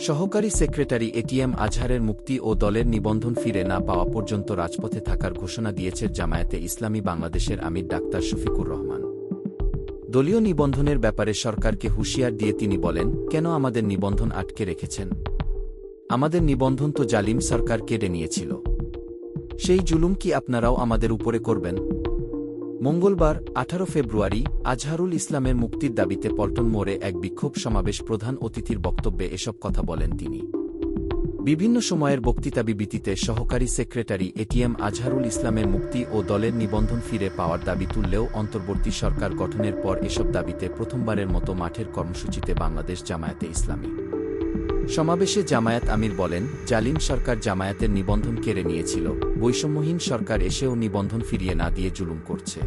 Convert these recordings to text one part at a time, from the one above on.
সহকারী secretary ATM আজহারের মুক্তি ও দলের নিবন্ধন ফিরে না পাওয়া পর্যন্ত রাজপথে থাকার ঘোষণা দিয়েছে জামায়াতে ইসলামী বাংলাদেশের আমির ডাক্তার শফিকুর রহমান। দলীয় নিবন্ধনের ব্যাপারে সরকারকে হুঁশিয়ার দিয়ে তিনি বলেন, কেন আমাদের নিবন্ধন আটকে রেখেছেন? আমাদের নিবন্ধন তো জালিম সরকার কেড়ে নিয়েছিল। সেই জুলুম কি আপনারাও আমাদের উপরে করবেন? মঙ্গলবার, আঠারো ফেব্রুয়ারি, আজহারুল ইসলামের মুক্তির দাবিতে পল্টন মোড়ে এক বিক্ষোভ সমাবেশ প্রধান অতিথির বক্তব্যে এসব কথা বলেন তিনি। বিভিন্ন সময়ের বক্তৃতা বিবৃতিতে সহকারী সেক্রেটারি এটিএম আজহারুল ইসলামের মুক্তি ও দলের নিবন্ধন ফিরে পাওয়ার দাবি তুললেও অন্তর্বর্তী সরকার গঠনের পর এসব দাবিতে প্রথমবারের মতো মাঠের কর্মসূচিতে বাংলাদেশ জামায়াতে ইসলামী। সমাবেশে জামায়াত আমির বলেন, জালিম সরকার জামায়াতের নিবন্ধন কেড়ে নিয়েছিল, বৈষম্যহীন সরকার এসেও নিবন্ধন ফিরিয়ে না দিয়ে জুলুম করছে।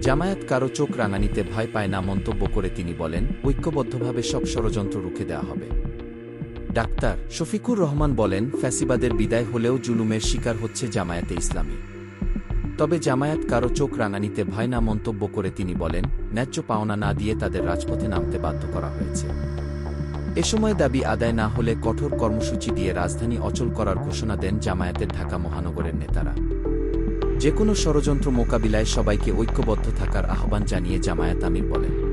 জামায়াত কারও চোখ রাঙানিতে ভয় পায় না মন্তব্য করে তিনি বলেন, ঐক্যবদ্ধভাবে সব ষড়যন্ত্র রুখে দেওয়া হবে। ডাক্তার শফিকুর রহমান বলেন, ফ্যাসিবাদের বিদায় হলেও জুলুমের শিকার হচ্ছে জামায়াতে ইসলামী। তবে জামায়াত কারও চোখ রাঙানিতে ভয় না মন্তব্য করে তিনি বলেন, ন্যায্য পাওনা না দিয়ে তাদের রাজপথে নামতে বাধ্য করা হয়েছে। এ সময় দাবি আদায় না হলে কঠোর কর্মসূচি দিয়ে রাজধানী অচল করার ঘোষণা দেন জামায়াতের ঢাকা মহানগরের নেতারা। যে কোনো ষড়যন্ত্র মোকাবিলায় সবাইকে ঐক্যবদ্ধ থাকার আহ্বান জানিয়ে জামায়াত আমির বলেন।